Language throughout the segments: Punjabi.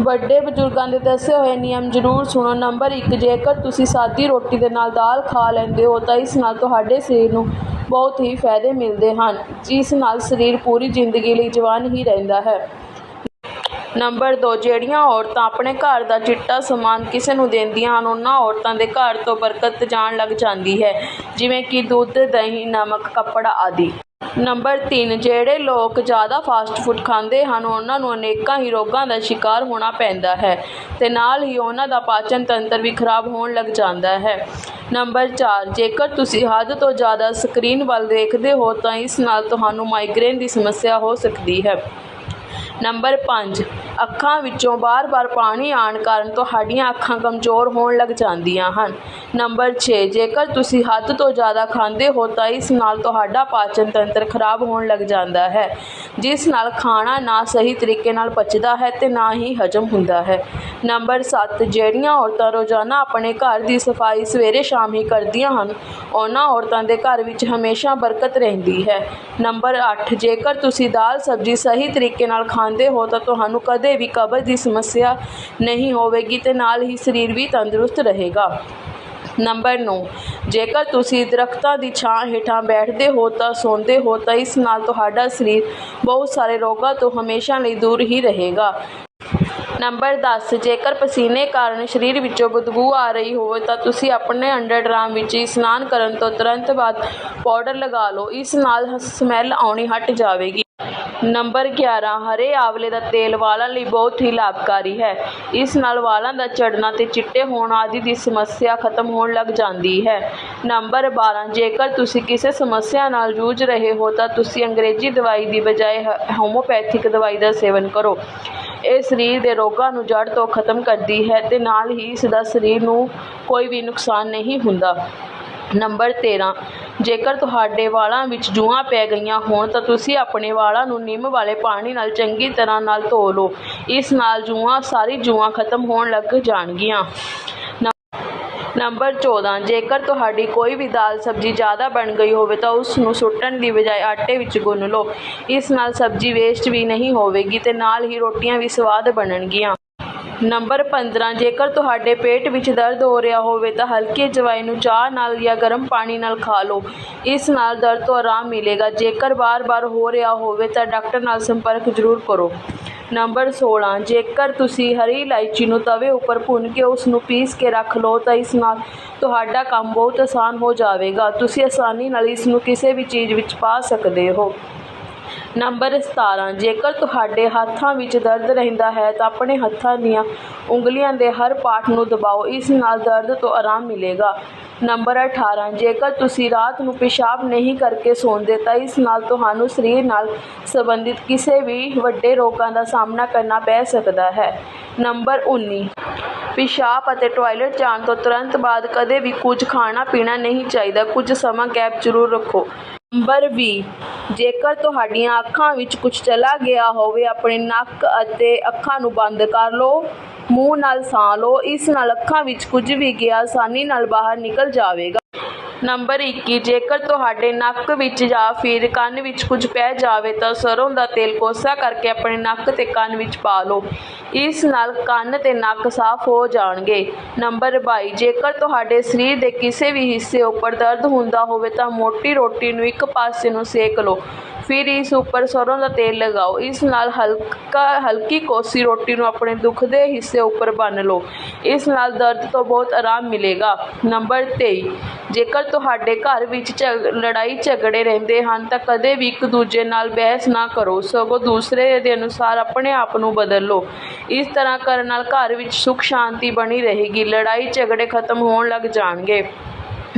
ਵੱਡੇ ਬਜ਼ੁਰਗਾਂ ਦੇ ਦੱਸੇ ਹੋਏ ਨਿਯਮ ਜ਼ਰੂਰ ਸੁਣੋ। ਨੰਬਰ ਇੱਕ, ਜੇਕਰ ਤੁਸੀਂ ਸਾਦੀ ਰੋਟੀ ਦੇ ਨਾਲ ਦਾਲ ਖਾ ਲੈਂਦੇ ਹੋ, ਤਾਂ ਇਸ ਨਾਲ ਤੁਹਾਡੇ ਸਰੀਰ ਨੂੰ ਬਹੁਤ ਹੀ ਫਾਇਦੇ ਮਿਲਦੇ ਹਨ। ਜਿਸ ਨਾਲ ਸਰੀਰ ਪੂਰੀ ਜ਼ਿੰਦਗੀ ਲਈ ਜਵਾਨ ਹੀ ਰਹਿੰਦਾ ਹੈ। ਨੰਬਰ ਦੋ, ਜਿਹੜੀਆਂ ਔਰਤਾਂ ਆਪਣੇ ਘਰ ਦਾ ਚਿੱਟਾ ਸਮਾਨ ਕਿਸੇ ਨੂੰ ਦਿੰਦੀਆਂ ਹਨ, ਉਹਨਾਂ ਔਰਤਾਂ ਦੇ ਘਰ ਤੋਂ ਬਰਕਤ ਜਾਣ ਲੱਗ ਜਾਂਦੀ ਹੈ, ਜਿਵੇਂ ਕਿ ਦੁੱਧ, ਦਹੀਂ, ਨਮਕ, ਕੱਪੜਾ ਆਦਿ। ਨੰਬਰ ਤਿੰਨ, ਜਿਹੜੇ ਲੋਕ ਜ਼ਿਆਦਾ ਫਾਸਟ ਫੂਡ ਖਾਂਦੇ ਹਨ, ਉਹਨਾਂ ਨੂੰ ਅਨੇਕਾਂ ਹੀ ਰੋਗਾਂ ਦਾ ਸ਼ਿਕਾਰ ਹੋਣਾ ਪੈਂਦਾ ਹੈ ਤੇ ਨਾਲ ਹੀ ਉਹਨਾਂ ਦਾ ਪਾਚਨ ਤੰਤਰ ਵੀ ਖਰਾਬ ਹੋਣ ਲੱਗ ਜਾਂਦਾ ਹੈ। ਨੰਬਰ ਚਾਰ, ਜੇਕਰ ਤੁਸੀਂ ਹੱਦ ਤੋਂ ਜ਼ਿਆਦਾ ਸਕਰੀਨ ਵੱਲ ਦੇਖਦੇ ਹੋ, ਤਾਂ ਇਸ ਨਾਲ ਤੁਹਾਨੂੰ ਮਾਈਗ੍ਰੇਨ ਦੀ ਸਮੱਸਿਆ ਹੋ ਸਕਦੀ ਹੈ। ਨੰਬਰ ਪੰਜ ਅੱਖਾਂ ਵਿੱਚੋਂ ਬਾਰ-ਬਾਰ ਪਾਣੀ ਆਉਣ ਕਾਰਨ ਤੁਹਾਡੀਆਂ ਅੱਖਾਂ ਕਮਜ਼ੋਰ ਹੋਣ ਲੱਗ ਜਾਂਦੀਆਂ ਹਨ। ਨੰਬਰ ਛੇ, ਜੇਕਰ ਤੁਸੀਂ ਹੱਦ ਤੋਂ ਜ਼ਿਆਦਾ ਖਾਂਦੇ ਹੋ ਤਾਂ ਇਸ ਨਾਲ ਤੁਹਾਡਾ ਪਾਚਨ ਤੰਤਰ ਖਰਾਬ ਹੋਣ ਲੱਗ ਜਾਂਦਾ ਹੈ, ਜਿਸ ਨਾਲ ਖਾਣਾ ਨਾ ਸਹੀ ਤਰੀਕੇ ਨਾਲ ਪਚਦਾ ਹੈ ਤੇ ਨਾ ਹੀ ਹਜਮ ਹੁੰਦਾ ਹੈ। ਨੰਬਰ ਸੱਤ, ਜਿਹੜੀਆਂ ਔਰਤਾਂ ਰੋਜ਼ਾਨਾ ਆਪਣੇ ਘਰ ਦੀ ਸਫ਼ਾਈ ਸਵੇਰੇ ਸ਼ਾਮ ਹੀ ਕਰਦੀਆਂ ਹਨ, ਉਹਨਾਂ ਔਰਤਾਂ ਦੇ ਘਰ ਵਿੱਚ ਹਮੇਸ਼ਾ ਬਰਕਤ ਰਹਿੰਦੀ ਹੈ। ਨੰਬਰ ਅੱਠ, ਜੇਕਰ ਤੁਸੀਂ ਦਾਲ ਸਬਜ਼ੀ ਸਹੀ ਤਰੀਕੇ ਨਾਲ ਖਾਂਦੇ ਹੋ ਤਾਂ ਤੁਹਾਨੂੰ ਕਦੇ ਵੀ ਕਬਜ਼ ਦੀ ਸਮੱਸਿਆ ਨਹੀਂ ਹੋਵੇਗੀ ਤੇ ਨਾਲ ਹੀ ਸਰੀਰ ਵੀ ਤੰਦਰੁਸਤ ਰਹੇਗਾ। ਨੰਬਰ 9 ਜੇਕਰ ਤੁਸੀਂ ਦਰਖਤਾਂ ਦੀ ਛਾਂ ਹੇਠਾਂ ਬੈਠਦੇ ਹੋ ਤਾਂ ਸੌਂਦੇ ਹੋ ਤਾਂ ਇਸ ਨਾਲ ਤੁਹਾਡਾ ਸਰੀਰ ਬਹੁਤ ਸਾਰੇ ਰੋਗਾਂ ਤੋਂ ਹਮੇਸ਼ਾ ਲਈ ਦੂਰ ਹੀ ਰਹੇਗਾ। ਨੰਬਰ 10 ਜੇਕਰ ਪਸੀਨੇ ਕਾਰਨ ਸਰੀਰ ਵਿੱਚੋਂ ਬਦਬੂ ਆ ਰਹੀ ਹੋਵੇ ਤਾਂ ਤੁਸੀਂ ਆਪਣੇ ਅੰਡਰਡਰਾਮ ਵਿੱਚ ਇਸ਼ਨਾਨ ਕਰਨ ਤੋਂ ਤੁਰੰਤ ਬਾਅਦ ਪਾਊਡਰ ਲਗਾ ਲਓ। ਇਸ ਨਾਲ ਸਮੈਲ ਆਉਣੀ ਹਟ ਜਾਵੇਗੀ। ਨੰਬਰ 11 ਹਰੇ ਆਂਵਲੇ ਦਾ ਤੇਲ ਵਾਲਾਂ ਲਈ ਬਹੁਤ ਹੀ ਲਾਭਕਾਰੀ ਹੈ। ਇਸ ਨਾਲ ਵਾਲਾਂ ਦਾ ਝੜਨਾ ਤੇ ਚਿੱਟੇ ਹੋਣ ਆਦਿ ਦੀ ਸਮੱਸਿਆ ਖਤਮ ਹੋਣ ਲੱਗ ਜਾਂਦੀ ਹੈ। ਨੰਬਰ 12 ਜੇਕਰ ਤੁਸੀਂ ਕਿਸੇ ਸਮੱਸਿਆ ਨਾਲ ਜੂਝ ਰਹੇ ਹੋ, ਤਾਂ ਤੁਸੀਂ ਅੰਗਰੇਜ਼ੀ ਦਵਾਈ ਦੀ ਬਜਾਏ ਹੋਮੋਪੈਥਿਕ ਦਵਾਈ ਦਾ ਸੇਵਨ ਕਰੋ। ਇਹ ਸਰੀਰ ਦੇ ਰੋਗਾਂ ਨੂੰ ਜੜ ਤੋਂ ਖਤਮ ਕਰਦੀ ਹੈ ਤੇ ਨਾਲ ਹੀ ਇਸ ਦਾ ਸਰੀਰ ਨੂੰ ਕੋਈ ਵੀ ਨੁਕਸਾਨ ਨਹੀਂ ਹੁੰਦਾ। ਨੰਬਰ 13 ਜੇਕਰ ਤੁਹਾਡੇ ਵਾਲਾਂ ਵਿੱਚ ਜੂਆਂ ਪੈ ਗਈਆਂ ਹੋਣ ਤਾਂ ਤੁਸੀਂ ਆਪਣੇ ਵਾਲਾਂ ਨੂੰ ਨਿੰਮ ਵਾਲੇ ਪਾਣੀ ਨਾਲ ਚੰਗੀ ਤਰ੍ਹਾਂ ਨਾਲ ਧੋ ਲਓ। ਇਸ ਨਾਲ ਜੂਆਂ, ਸਾਰੀ ਜੂਆਂ ਖਤਮ ਹੋਣ ਲੱਗ ਜਾਣਗੀਆਂ। ਨੰਬਰ 14 ਜੇਕਰ ਤੁਹਾਡੀ ਕੋਈ ਵੀ ਦਾਲ ਸਬਜ਼ੀ ਜ਼ਿਆਦਾ ਬਣ ਗਈ ਹੋਵੇ ਤਾਂ ਉਸ ਨੂੰ ਸੁੱਟਣ ਦੀ ਬਜਾਏ ਆਟੇ ਵਿੱਚ ਗੁੰਨ ਲਓ। ਇਸ ਨਾਲ ਸਬਜ਼ੀ ਵੇਸਟ ਵੀ ਨਹੀਂ ਹੋਵੇਗੀ ਤੇ ਨਾਲ ਹੀ ਰੋਟੀਆਂ ਵੀ ਸਵਾਦ ਬਣਨਗੀਆਂ। ਨੰਬਰ 15 ਜੇਕਰ ਤੁਹਾਡੇ ਪੇਟ ਵਿੱਚ ਦਰਦ ਹੋ ਰਿਹਾ ਹੋਵੇ ਤਾਂ ਹਲਕੀ ਜਵਾਈ ਨੂੰ ਚਾਹ ਨਾਲ ਜਾਂ ਗਰਮ ਪਾਣੀ ਨਾਲ ਖਾ ਲਓ। ਇਸ ਨਾਲ ਦਰਦ ਤੋਂ ਆਰਾਮ ਮਿਲੇਗਾ। ਜੇਕਰ ਬਾਰ-ਬਾਰ ਹੋ ਰਿਹਾ ਹੋਵੇ ਤਾਂ ਡਾਕਟਰ ਨਾਲ ਸੰਪਰਕ ਜ਼ਰੂਰ ਕਰੋ। ਨੰਬਰ 16 ਜੇਕਰ ਤੁਸੀਂ ਹਰੀ ਇਲਾਇਚੀ ਨੂੰ ਤਵੇ ਉੱਪਰ ਭੁੰਨ ਕੇ ਉਸ ਨੂੰ ਪੀਸ ਕੇ ਰੱਖ ਲਓ ਤਾਂ ਇਸ ਨਾਲ ਤੁਹਾਡਾ ਕੰਮ ਬਹੁਤ ਆਸਾਨ ਹੋ ਜਾਵੇਗਾ। ਤੁਸੀਂ ਆਸਾਨੀ ਨਾਲ ਇਸ ਨੂੰ ਕਿਸੇ ਵੀ ਚੀਜ਼ ਵਿੱਚ ਪਾ ਸਕਦੇ ਹੋ। ਨੰਬਰ 17 ਜੇਕਰ ਤੁਹਾਡੇ ਹੱਥਾਂ ਵਿੱਚ ਦਰਦ ਰਹਿੰਦਾ ਹੈ ਤਾਂ ਆਪਣੇ ਹੱਥਾਂ ਦੀਆਂ ਉਂਗਲੀਆਂ ਦੇ ਹਰ ਪਾਰਟ ਨੂੰ ਦਬਾਓ, ਇਸ ਨਾਲ ਦਰਦ ਤੋਂ ਆਰਾਮ ਮਿਲੇਗਾ। ਨੰਬਰ 18 ਜੇਕਰ ਤੁਸੀਂ ਰਾਤ ਨੂੰ ਪਿਸ਼ਾਬ ਨਹੀਂ ਕਰਕੇ ਸੌਂਦੇ ਤਾਂ ਇਸ ਨਾਲ ਤੁਹਾਨੂੰ ਸਰੀਰ ਨਾਲ ਸੰਬੰਧਿਤ ਕਿਸੇ ਵੀ ਵੱਡੇ ਰੋਗਾਂ ਦਾ ਸਾਹਮਣਾ ਕਰਨਾ ਪੈ ਸਕਦਾ ਹੈ। ਨੰਬਰ 19 ਪਿਸ਼ਾਬ ਅਤੇ ਟਾਇਲਟ ਜਾਣ ਤੋਂ ਤੁਰੰਤ ਬਾਅਦ ਕਦੇ ਵੀ ਕੁਝ ਖਾਣਾ ਪੀਣਾ ਨਹੀਂ ਚਾਹੀਦਾ। ਕੁਝ ਸਮਾਂ ਗੈਪ ਜ਼ਰੂਰ ਰੱਖੋ। ਨੰਬਰ 20 ਜੇਕਰ ਤੁਹਾਡੀਆਂ ਅੱਖਾਂ ਵਿੱਚ ਕੁਝ ਚਲਾ ਗਿਆ ਹੋਵੇ, ਆਪਣੇ ਨੱਕ ਅਤੇ ਅੱਖਾਂ ਨੂੰ ਬੰਦ ਕਰ ਲਓ, ਮੂੰਹ ਨਾਲ ਸਾਹ ਲਓ। ਇਸ ਨਾਲ ਅੱਖਾਂ ਵਿੱਚ ਕੁਝ ਵੀ ਗਿਆ ਆਸਾਨੀ ਨਾਲ ਬਾਹਰ ਨਿਕਲ ਜਾਵੇਗਾ। ਨੰਬਰ 21 ਜੇਕਰ ਤੁਹਾਡੇ ਨੱਕ ਵਿੱਚ ਜਾਂ ਫਿਰ ਕੰਨ ਵਿੱਚ ਕੁਝ ਪੈ ਜਾਵੇ ਤਾਂ ਸਰੋਂ ਦਾ ਤੇਲ ਕੋਸਾ ਕਰਕੇ ਆਪਣੇ ਨੱਕ ਤੇ ਕੰਨ ਵਿੱਚ ਪਾ ਲਓ। ਇਸ ਨਾਲ ਕੰਨ ਤੇ ਨੱਕ ਸਾਫ਼ ਹੋ ਜਾਣਗੇ। ਨੰਬਰ 22 ਜੇਕਰ ਤੁਹਾਡੇ ਸਰੀਰ ਦੇ ਕਿਸੇ ਵੀ ਹਿੱਸੇ ਉੱਪਰ ਦਰਦ ਹੁੰਦਾ ਹੋਵੇ ਤਾਂ ਮੋਟੀ ਰੋਟੀ ਨੂੰ ਇੱਕ ਪਾਸੇ ਨੂੰ ਸੇਕ ਲਓ। ਫਿਰ ਇਸ ਉੱਪਰ ਸਰ੍ਹੋਂ ਦਾ ਤੇਲ ਲਗਾਓ। ਇਸ ਨਾਲ ਹਲਕਾ, ਹਲਕੀ ਕੋਸੀ ਰੋਟੀ ਨੂੰ ਆਪਣੇ ਦੁੱਖ ਦੇ ਹਿੱਸੇ ਉੱਪਰ ਬੰਨ੍ਹ ਲਓ। ਇਸ ਨਾਲ ਦਰਦ ਤੋਂ ਬਹੁਤ ਆਰਾਮ ਮਿਲੇਗਾ। ਨੰਬਰ 23 ਜੇਕਰ ਤੁਹਾਡੇ ਘਰ ਵਿੱਚ ਝਗ, ਲੜਾਈ ਝਗੜੇ ਰਹਿੰਦੇ ਹਨ, ਤਾਂ ਕਦੇ ਵੀ ਇੱਕ ਦੂਜੇ ਨਾਲ ਬਹਿਸ ਨਾ ਕਰੋ। ਸਗੋਂ ਦੂਸਰੇ ਦੇ ਅਨੁਸਾਰ ਆਪਣੇ ਆਪ ਨੂੰ ਬਦਲ ਲਓ। ਇਸ ਤਰ੍ਹਾਂ ਕਰਨ ਨਾਲ ਘਰ ਵਿੱਚ ਸੁੱਖ, ਸ਼ਾਂਤੀ ਬਣੀ ਰਹੇਗੀ। ਲੜਾਈ ਝਗੜੇ ਖਤਮ ਹੋਣ ਲੱਗ ਜਾਣਗੇ।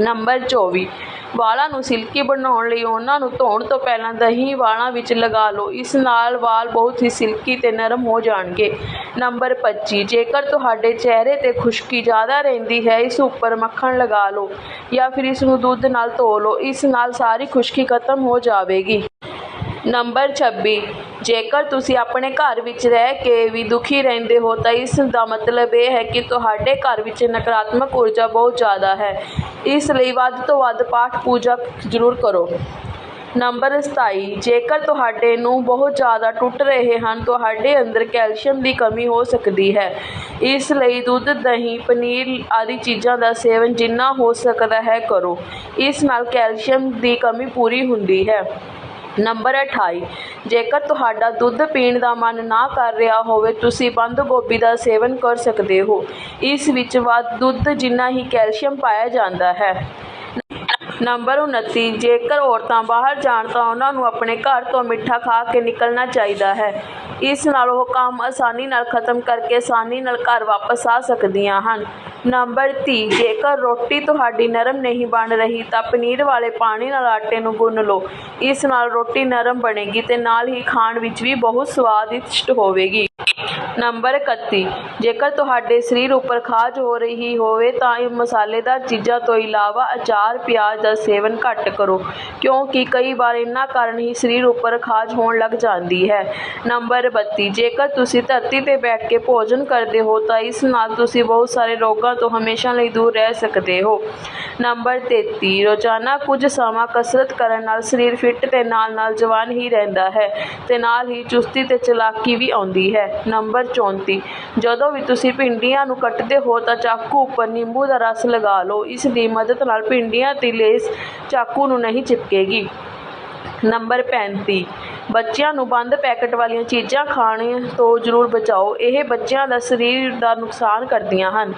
ਨੰਬਰ 24 ਵਾਲਾਂ ਨੂੰ ਸਿਲਕੀ ਬਣਾਉਣ ਲਈ ਉਹਨਾਂ ਨੂੰ ਧੋਣ ਤੋਂ ਪਹਿਲਾਂ ਦਹੀਂ ਵਾਲਾਂ ਵਿੱਚ ਲਗਾ ਲਓ। ਇਸ ਨਾਲ ਵਾਲ ਬਹੁਤ ਹੀ ਸਿਲਕੀ ਤੇ ਨਰਮ ਹੋ ਜਾਣਗੇ। ਨੰਬਰ 25 ਜੇਕਰ ਤੁਹਾਡੇ ਚਿਹਰੇ ਤੇ ਖੁਸ਼ਕੀ ਜ਼ਿਆਦਾ ਰਹਿੰਦੀ ਹੈ, ਇਸ ਉੱਪਰ ਮੱਖਣ ਲਗਾ ਲਓ ਜਾਂ ਫਿਰ ਇਸ ਨੂੰ ਦੁੱਧ ਨਾਲ ਧੋ ਲਓ। ਇਸ ਨਾਲ ਸਾਰੀ ਖੁਸ਼ਕੀ ਖਤਮ ਹੋ ਜਾਵੇਗੀ। ਨੰਬਰ 26 ਜੇਕਰ ਤੁਸੀਂ ਆਪਣੇ ਘਰ ਵਿੱਚ ਰਹਿ ਕੇ ਵੀ ਦੁਖੀ ਰਹਿੰਦੇ ਹੋ, ਤਾਂ ਇਸ ਦਾ ਮਤਲਬ ਇਹ ਹੈ ਕਿ ਤੁਹਾਡੇ ਘਰ ਵਿੱਚ ਨਕਾਰਾਤਮਕ ਊਰਜਾ ਬਹੁਤ ਜ਼ਿਆਦਾ ਹੈ। ਇਸ ਲਈ ਵੱਧ ਤੋਂ ਵੱਧ ਪਾਠ ਪੂਜਾ ਜ਼ਰੂਰ ਕਰੋ। ਨੰਬਰ 27 ਜੇਕਰ ਤੁਹਾਡੇ ਨੂੰ ਬਹੁਤ ਜ਼ਿਆਦਾ ਟੁੱਟ ਰਹੇ ਹਨ, ਤੁਹਾਡੇ ਅੰਦਰ ਕੈਲਸ਼ੀਅਮ ਦੀ ਕਮੀ ਹੋ ਸਕਦੀ ਹੈ। ਇਸ ਲਈ ਦੁੱਧ, ਦਹੀਂ, ਪਨੀਰ ਆਦਿ ਚੀਜ਼ਾਂ ਦਾ ਸੇਵਨ ਜਿੰਨਾ ਹੋ ਸਕਦਾ ਹੈ ਕਰੋ। ਇਸ ਨਾਲ ਕੈਲਸ਼ੀਅਮ ਦੀ ਕਮੀ ਪੂਰੀ ਹੁੰਦੀ ਹੈ। ਨੰਬਰ 28 ਜੇਕਰ ਤੁਹਾਡਾ ਦੁੱਧ ਪੀਣ ਦਾ ਮਨ ਨਾ ਕਰ ਰਿਹਾ ਹੋਵੇ, ਤੁਸੀਂ ਬੰਦ ਗੋਭੀ ਦਾ ਸੇਵਨ ਕਰ ਸਕਦੇ ਹੋ। ਇਸ ਵਿੱਚ ਵੱਧ ਦੁੱਧ ਜਿੰਨਾ ਹੀ ਕੈਲਸ਼ੀਅਮ ਪਾਇਆ ਜਾਂਦਾ ਹੈ। ਨੰਬਰ 29 ਜੇਕਰ ਔਰਤਾਂ ਬਾਹਰ ਜਾਣ ਤਾਂ ਉਹਨਾਂ ਨੂੰ ਆਪਣੇ ਘਰ ਤੋਂ ਮਿੱਠਾ ਖਾ ਕੇ ਨਿਕਲਣਾ ਚਾਹੀਦਾ ਹੈ। ਇਸ ਨਾਲ ਉਹ ਕੰਮ ਆਸਾਨੀ ਨਾਲ ਖਤਮ ਕਰਕੇ ਆਸਾਨੀ ਨਾਲ ਘਰ ਵਾਪਸ ਆ ਸਕਦੀਆਂ ਹਨ। ਨੰਬਰ 30 ਜੇਕਰ ਰੋਟੀ ਤੁਹਾਡੀ ਨਰਮ ਨਹੀਂ ਬਣ ਰਹੀ ਤਾਂ ਪਨੀਰ ਵਾਲੇ ਪਾਣੀ ਨਾਲ ਆਟੇ ਨੂੰ ਗੁੰਨ ਲਓ। ਇਸ ਨਾਲ ਰੋਟੀ ਨਰਮ ਬਣੇਗੀ ਤੇ ਨਾਲ ਹੀ ਖਾਣ ਵਿੱਚ ਵੀ ਬਹੁਤ ਸਵਾਦਿਸ਼ਟ ਹੋਵੇਗੀ। ਨੰਬਰ 31 ਜੇਕਰ ਤੁਹਾਡੇ ਸਰੀਰ ਉੱਪਰ ਖਾਜ ਹੋ ਰਹੀ ਹੋਵੇ ਤਾਂ ਇਹ ਮਸਾਲੇਦਾਰ ਚੀਜ਼ਾਂ ਤੋਂ ਇਲਾਵਾ ਅਚਾਰ, ਪਿਆਜ਼ ਦਾ ਸੇਵਨ ਘੱਟ ਕਰੋ, ਕਿਉਂਕਿ ਕਈ ਵਾਰ ਇਹਨਾਂ ਕਾਰਨ ਹੀ ਸਰੀਰ ਉੱਪਰ ਖਾਜ ਹੋਣ ਲੱਗ ਜਾਂਦੀ ਹੈ। ਨੰਬਰ 32 ਜੇਕਰ ਤੁਸੀਂ ਧਰਤੀ ਤੇ ਬੈਠ ਕੇ ਭੋਜਨ ਕਰਦੇ ਹੋ ਤਾਂ ਇਸ ਨਾਲ ਤੁਸੀਂ ਬਹੁਤ ਸਾਰੇ ਰੋਗਾਂ ਤੋਂ ਹਮੇਸ਼ਾ ਲਈ ਦੂਰ ਰਹਿ ਸਕਦੇ ਹੋ। ਨੰਬਰ 33 ਰੋਜ਼ਾਨਾ ਕੁਝ ਸਮਾਂ ਕਸਰਤ ਕਰਨ ਨਾਲ ਸਰੀਰ ਫਿੱਟ ਤੇ ਨਾਲ ਨਾਲ ਜਵਾਨ ਹੀ ਰਹਿੰਦਾ ਹੈ ਤੇ ਨਾਲ ਹੀ ਚੁਸਤੀ ਤੇ ਚਲਾਕੀ ਵੀ ਆਉਂਦੀ ਹੈ। ਨੰਬਰ 34 ਜਦੋਂ ਵੀ ਤੁਸੀਂ ਭਿੰਡੀਆਂ ਨੂੰ ਕੱਟਦੇ ਹੋ ਤਾਂ ਚਾਕੂ ਉੱਪਰ ਨਿੰਬੂ ਦਾ ਰਸ ਲਗਾ ਲਓ। ਇਸ ਦੀ ਮਦਦ ਨਾਲ ਭਿੰਡੀਆਂ ਦੀ ਲੇਸ ਚਾਕੂ ਨੂੰ ਨਹੀਂ ਚਿਪਕੇਗੀ। ਨੰਬਰ 35 ਬੱਚਿਆਂ ਨੂੰ ਬੰਦ ਪੈਕਟ ਵਾਲੀਆਂ ਚੀਜ਼ਾਂ ਖਾਣ ਤੋਂ ਜ਼ਰੂਰ ਬਚਾਓ। ਇਹ ਬੱਚਿਆਂ ਦਾ ਸਰੀਰ ਦਾ ਨੁਕਸਾਨ ਕਰਦੀਆਂ ਹਨ।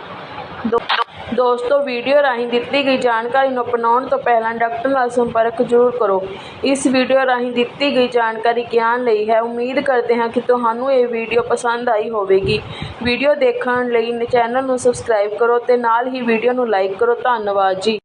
ਦੋਸਤੋ, ਵੀਡੀਓ ਰਾਹੀਂ ਦਿੱਤੀ ਗਈ ਜਾਣਕਾਰੀ ਨੂੰ ਅਪਣਾਉਣ ਤੋਂ ਪਹਿਲਾਂ ਡਾਕਟਰ ਨਾਲ ਸੰਪਰਕ ਜ਼ਰੂਰ ਕਰੋ। ਇਸ ਵੀਡੀਓ ਰਾਹੀਂ ਦਿੱਤੀ ਗਈ ਜਾਣਕਾਰੀ ਗਿਆਨ ਲਈ ਹੈ। ਉਮੀਦ ਕਰਦੇ ਹਾਂ ਕਿ ਤੁਹਾਨੂੰ ਇਹ ਵੀਡੀਓ ਪਸੰਦ ਆਈ ਹੋਵੇਗੀ। ਵੀਡੀਓ ਦੇਖਣ ਲਈ ਚੈਨਲ ਨੂੰ ਸਬਸਕ੍ਰਾਈਬ ਕਰੋ ਤੇ ਨਾਲ ਹੀ ਵੀਡੀਓ ਨੂੰ ਲਾਈਕ ਕਰੋ। ਧੰਨਵਾਦ ਜੀ।